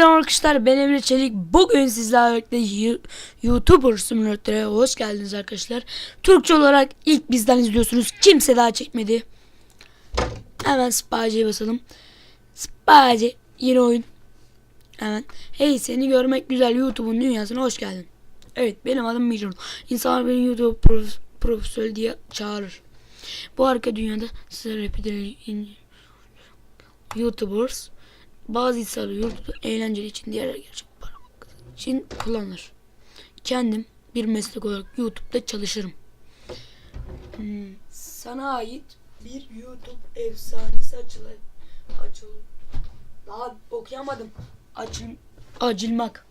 selam arkadaşlar ben Emre Çelik. Bugün sizlerle birlikte YouTuber Simulator'a hoş geldiniz arkadaşlar. Türkçe olarak ilk bizden izliyorsunuz. Kimse daha çekmedi. Hemen Space'ye basalım. Space yeni oyun. Hemen. Hey seni görmek güzel YouTube'un dünyasına hoş geldin. Evet benim adım Mijon. İnsanlar beni YouTube prof- profesörü diye çağırır. Bu arka dünyada size rapide YouTubers bazı insanlar YouTube'da eğlenceli için diğer gerçek para için kullanır. Kendim bir meslek olarak YouTube'da çalışırım. Hmm, Sana ait bir YouTube efsanesi açılır. Açıl. Daha okuyamadım. Açıl. Acılmak.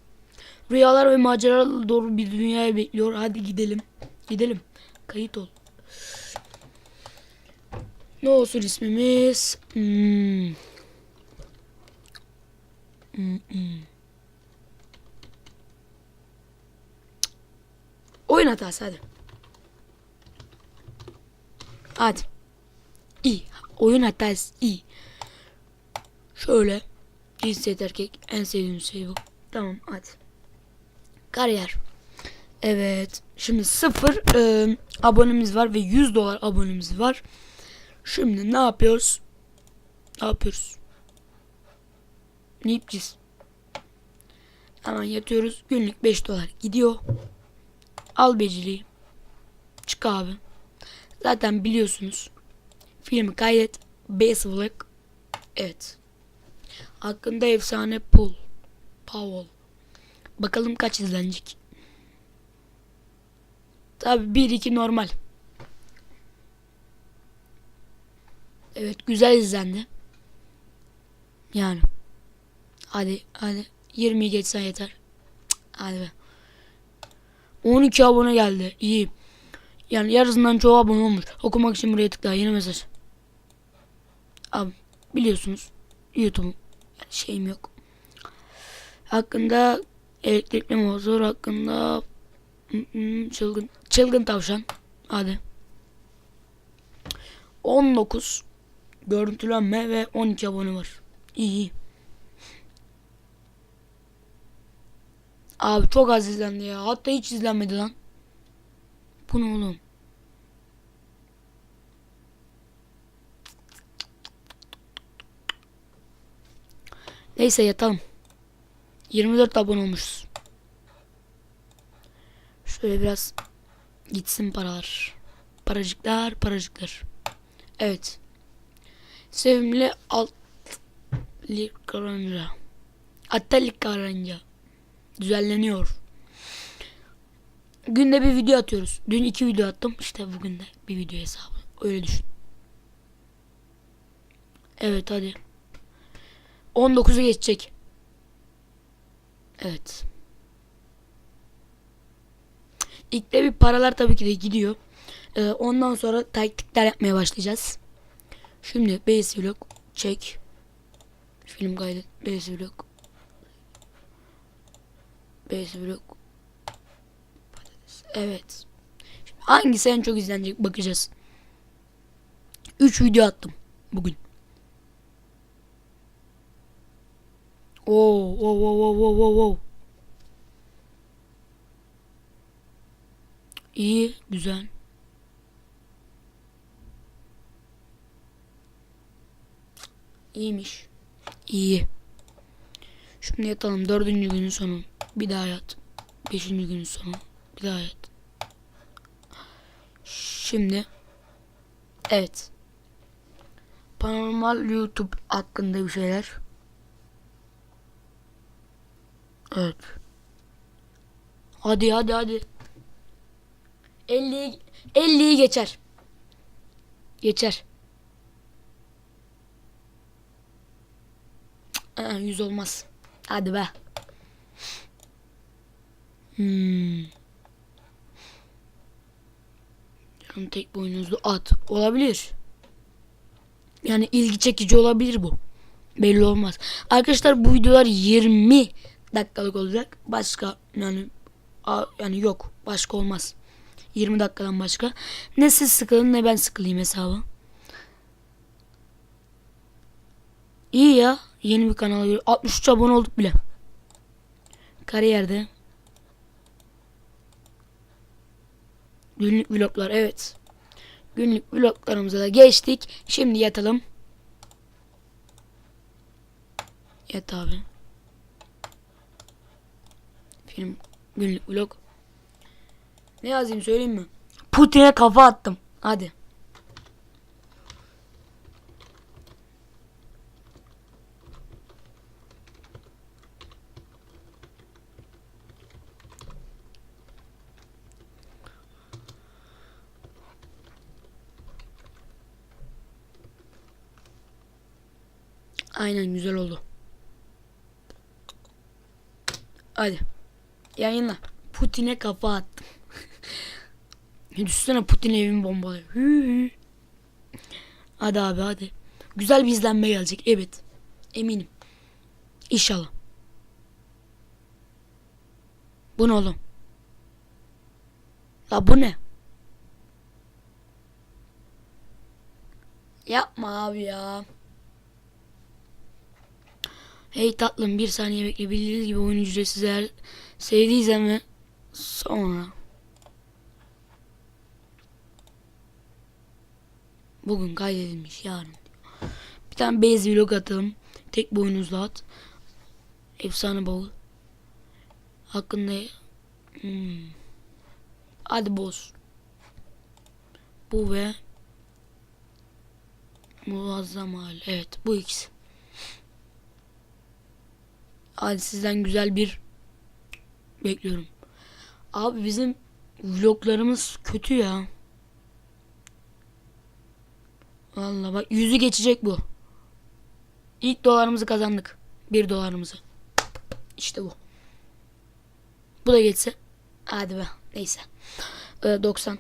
Rüyalar ve maceralarla doğru bir dünyaya bekliyor. Hadi gidelim. Gidelim. Kayıt ol. Ne olsun ismimiz? Hmm. Oyun hatası hadi. Hadi. İyi. Oyun hatası iyi. Şöyle. Cinsiyet erkek. En sevdiğim şey bu. Tamam hadi. Kariyer. Evet. Şimdi sıfır e, abonemiz var ve 100 dolar abonemiz var. Şimdi ne yapıyoruz? Ne yapıyoruz? Yapacağız? Hemen yatıyoruz. Günlük 5 dolar gidiyor. Al beceriyi. Çık abi. Zaten biliyorsunuz. Filmi kaydet. Base Vlog. Evet. Hakkında efsane Paul. Powell. Bakalım kaç izlenecek. Tabi 1-2 normal. Evet güzel izlendi. Yani. Hadi hadi. 20'yi geçsen yeter. Cık, Hadi be. 12 abone geldi. İyi. Yani yarısından çoğu abone olmuş. Okumak için buraya tıkla. Yeni mesaj. Abi biliyorsunuz. YouTube'un yani şeyim yok. Hakkında elektrikli motor hakkında çılgın çılgın tavşan. Hadi. 19 görüntülenme ve 12 abone var. İyi. iyi. Abi çok az izlendi ya. Hatta hiç izlenmedi lan. Bu ne oğlum? Neyse yatalım. 24 abone olmuşuz. Şöyle biraz gitsin paralar. Paracıklar, paracıklar. Evet. Sevimli alt lik karınca. Atalik karınca. Düzenleniyor. Günde bir video atıyoruz. Dün iki video attım. İşte bugün de bir video hesabı. Öyle düşün. Evet hadi. 19'u geçecek. Evet. İlk de bir paralar tabii ki de gidiyor. Ee, ondan sonra taktikler yapmaya başlayacağız. Şimdi base vlog çek. Film kaydet. Base vlog. Base vlog. Patates. Evet. Şimdi hangisi en çok izlenecek bakacağız. 3 video attım bugün. Oo, oo, oo, oo, oo, oo. İyi, güzel. İyiymiş. İyi. Şimdi yatalım. Dördüncü günün sonu. Bir daha yat. Beşinci günün sonu. Bir daha yat. Şimdi. Evet. Paranormal YouTube hakkında bir şeyler. Evet. Hadi hadi hadi. 50'yi 50'yi geçer. Geçer. Aa, 100 olmaz. Hadi be. Hmm. Canım tek boynuzlu at. Olabilir. Yani ilgi çekici olabilir bu. Belli olmaz. Arkadaşlar bu videolar 20 dakikalık olacak. Başka yani yani yok. Başka olmaz. 20 dakikadan başka. Ne siz sıkılın ne ben sıkılayım hesabı. İyi ya. Yeni bir kanala göre 63 abone olduk bile. Kariyerde. Günlük vloglar evet. Günlük vloglarımıza da geçtik. Şimdi yatalım. Yat abi. Film günlük vlog. Ne yazayım söyleyeyim mi? Putin'e kafa attım. Hadi. Aynen güzel oldu. Hadi. Yayınla. Putin'e kafa attım. Düşünsene Putin evimi bombalıyor. Hadi abi hadi. Güzel bir izlenme gelecek. Evet. Eminim. İnşallah. Bu ne oğlum? La bu ne? Yapma abi ya. Hey tatlım bir saniye bekle. Bildiğiniz gibi oyun ücretsiz eğer sevdiysen ve sonra. Bugün kaydedilmiş yarın. Bir tane base vlog atalım. Tek boynuzlu at. Efsane bavul. Hakkında hmm. Hadi boz. Bu ve muazzam hali. Evet bu ikisi. Hadi sizden güzel bir bekliyorum. Abi bizim vloglarımız kötü ya. Vallahi bak yüzü geçecek bu. İlk dolarımızı kazandık. Bir dolarımızı. İşte bu. Bu da geçse. Hadi be. Neyse. Ee, 90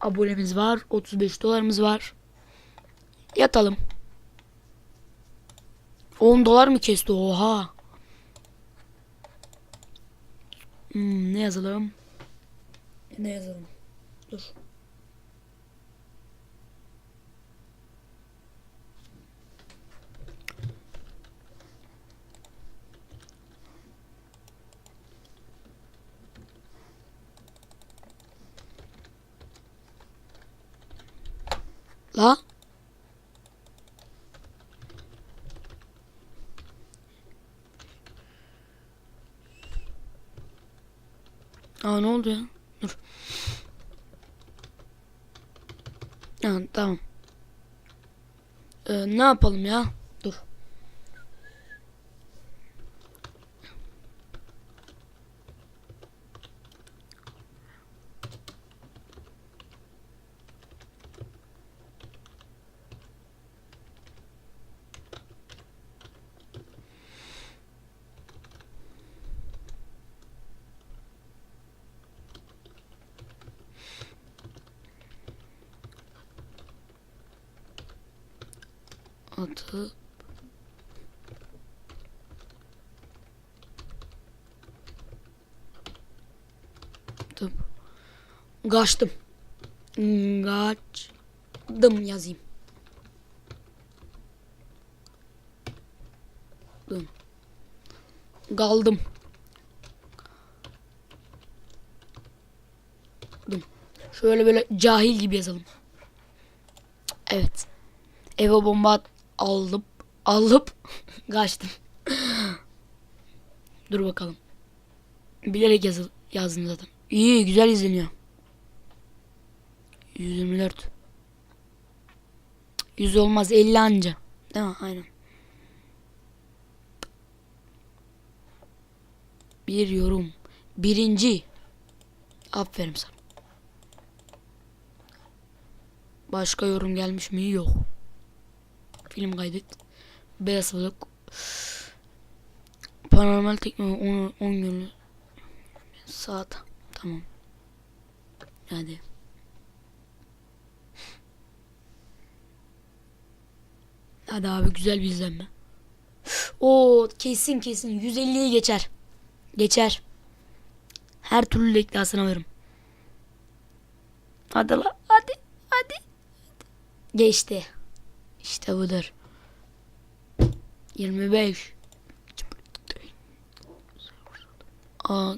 abonemiz var. 35 dolarımız var. Yatalım. 10 dolar mı kesti? Oha. Hmm, ne yazalım? Ne yazalım? Dur. La? Aa ne oldu ya? Dur. Ha, tamam. Ee, ne yapalım ya? Dur. Atı Tıp. Kaçtım. Kaçtım yazayım. Dım. Kaldım. Dım. Şöyle böyle cahil gibi yazalım. Evet. Eve bomba at- alıp alıp kaçtım. Dur bakalım. Bilerek yazı, yazdım zaten. İyi güzel izleniyor. 124. 100 olmaz 50 anca. Değil mi? Aynen. Bir yorum. Birinci. Aferin sana. Başka yorum gelmiş mi? Yok. Film kaydet. Beyaz Vlog. Paranormal teknoloji 10, 10 günlük. Saat. Tamam. Hadi. Hadi abi güzel bir izlenme. Oo kesin kesin 150'yi geçer. Geçer. Her türlü iddiasına varım. Hadi la hadi hadi. Geçti. İşte budur. 25. Aa.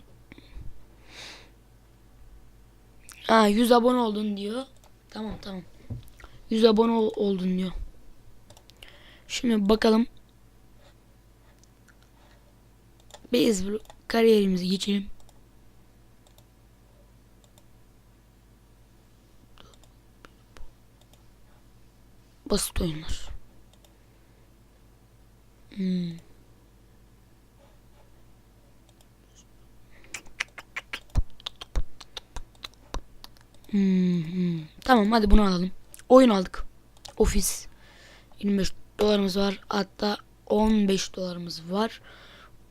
Ha 100 abone oldun diyor. Tamam tamam. 100 abone ol- oldun diyor. Şimdi bakalım. Beyzbol kariyerimizi geçelim. Basit oyunlar. Hmm. Hmm. Tamam hadi bunu alalım. Oyun aldık. Ofis. 25 dolarımız var. Hatta 15 dolarımız var.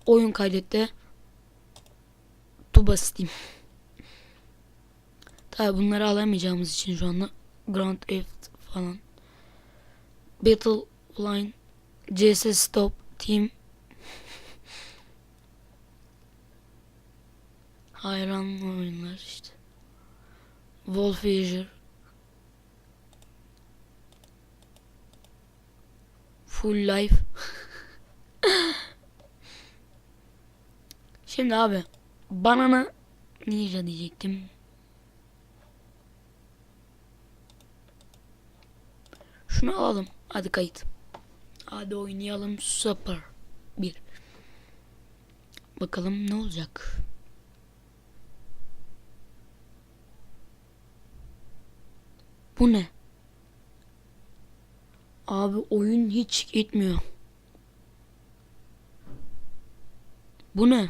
Oyun kaydetti. Tuba Steam. Tabi bunları alamayacağımız için şu anda Grand Theft falan. Battle Line CS Stop Team Hayran oyunlar işte. Wolfeager Full Life Şimdi abi Banana Ninja diyecektim. Şunu alalım. Hadi kayıt. Hadi oynayalım Super 1. Bakalım ne olacak. Bu ne? Abi oyun hiç gitmiyor. Bu ne?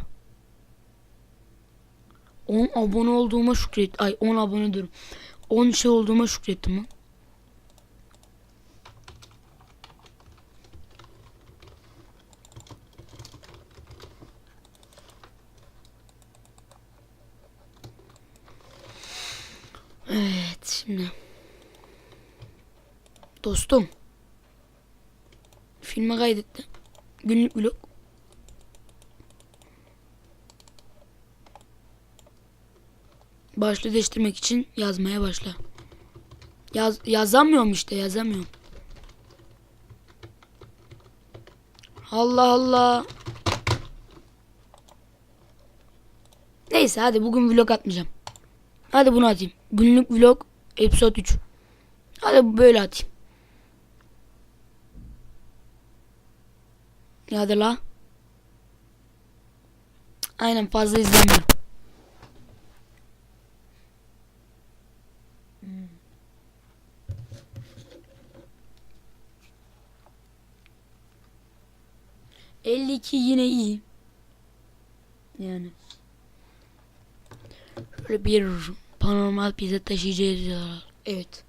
10 abone olduğuma şükret. Ay 10 abone diyorum. 10 şey olduğuma şükrettim lan. Evet şimdi. Dostum. Filme kaydetti. Günlük vlog. Başlığı değiştirmek için yazmaya başla. Yaz, yazamıyorum işte yazamıyorum. Allah Allah. Neyse hadi bugün vlog atmayacağım. Hadi bunu atayım. Günlük vlog episode 3. Hadi böyle atayım. Hadi la. Aynen fazla izlemiyorum. Elli iki yine iyi. Yani. Şöyle bir paranormal pizza taşıyıcı Evet.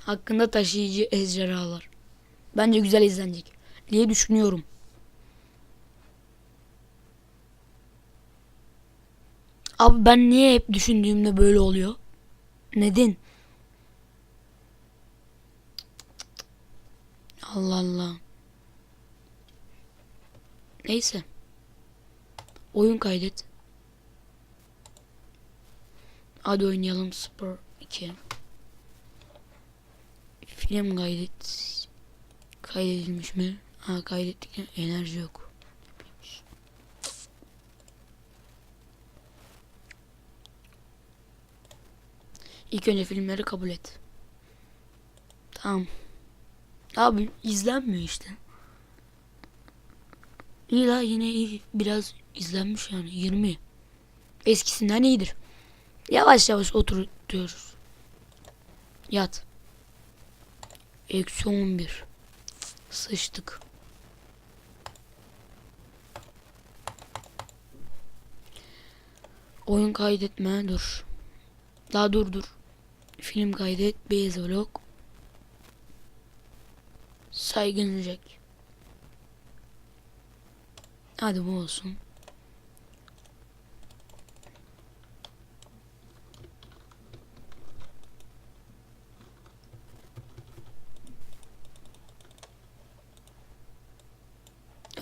Hakkında taşıyıcı ejderhalar. Bence güzel izlenecek diye düşünüyorum. Abi ben niye hep düşündüğümde böyle oluyor? Neden? Allah Allah. Neyse. Oyun kaydet. Hadi oynayalım Spor 2. Film kaydet. Kaydedilmiş mi? Ha kaydettik. Enerji yok. İlk önce filmleri kabul et. Tamam. Abi izlenmiyor işte. İyi la yine iyi. Biraz izlenmiş yani 20. Eskisinden iyidir. Yavaş yavaş oturtuyoruz. Yat. Eksi 11. Sıçtık. Oyun kaydetme dur. Daha dur dur. Film kaydet. Beyaz vlog. Saygınacak. Hadi bu olsun.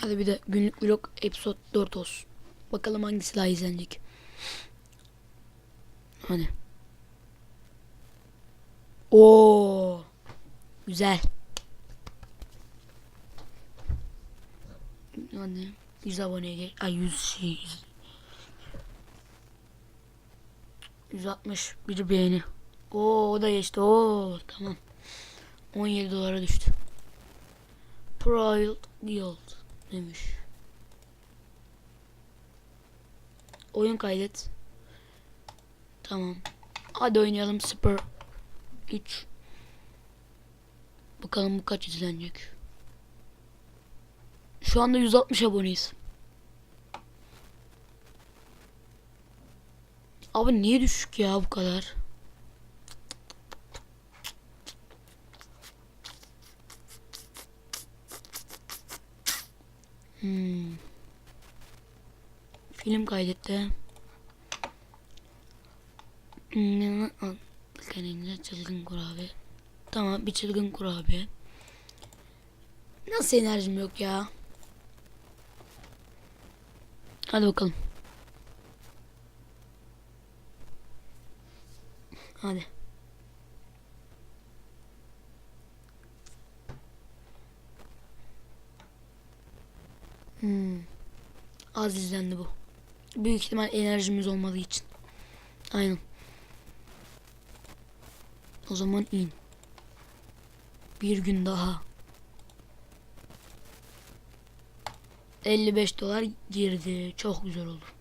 Hadi bir de günlük vlog episode 4 olsun. Bakalım hangisi daha izlenecek. Hadi. Oo. Güzel. Hadi. 100 aboneye geç. Ay 100 şey. 160 bir beğeni. Oo o da geçti. Oo tamam. 17 dolara düştü. Pride Guild demiş. Oyun kaydet. Tamam. Hadi oynayalım Super 3. Bakalım bu kaç izlenecek. Şu anda 160 aboneyiz. Abi niye düşük ya bu kadar? Hmm. Film kaydetti. Hmm, al. Kendinize çılgın kurabiye. Tamam bir çılgın kurabiye. Nasıl enerjim yok ya? Hadi bakalım. Hadi. Hmm. Az izlendi bu. Büyük ihtimal enerjimiz olmadığı için. Aynen. O zaman in. Bir gün daha. 55 dolar girdi. Çok güzel olur.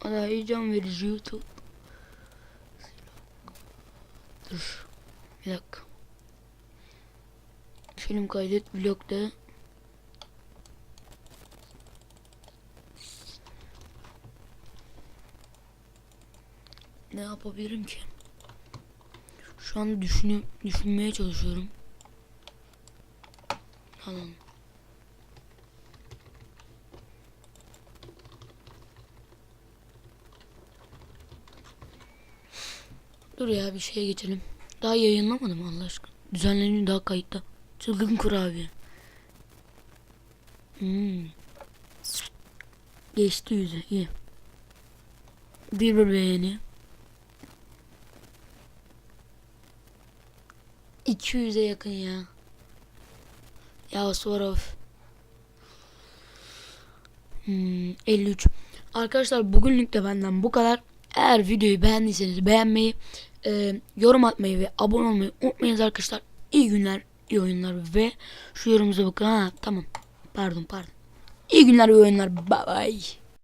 Ada heyecan verici YouTube. Dur. Bir dakika. Film kaydet vlogda. Ne yapabilirim ki? Şu anda düşünü düşünmeye çalışıyorum. Tamam. Dur ya bir şeye geçelim. Daha yayınlamadım Allah aşkına. Düzenleniyor daha kayıtta. Çılgın kurabiye. Hmm. Geçti yüzü iyi. Bir beğeni. 200'e yakın ya. Ya of. Hmm, 53. Arkadaşlar bugünlük de benden bu kadar. Eğer videoyu beğendiyseniz beğenmeyi, e, yorum atmayı ve abone olmayı unutmayınız arkadaşlar. İyi günler, iyi oyunlar ve şu yorumunuza bakın. Ha tamam. Pardon pardon. İyi günler, iyi oyunlar. Bye bye.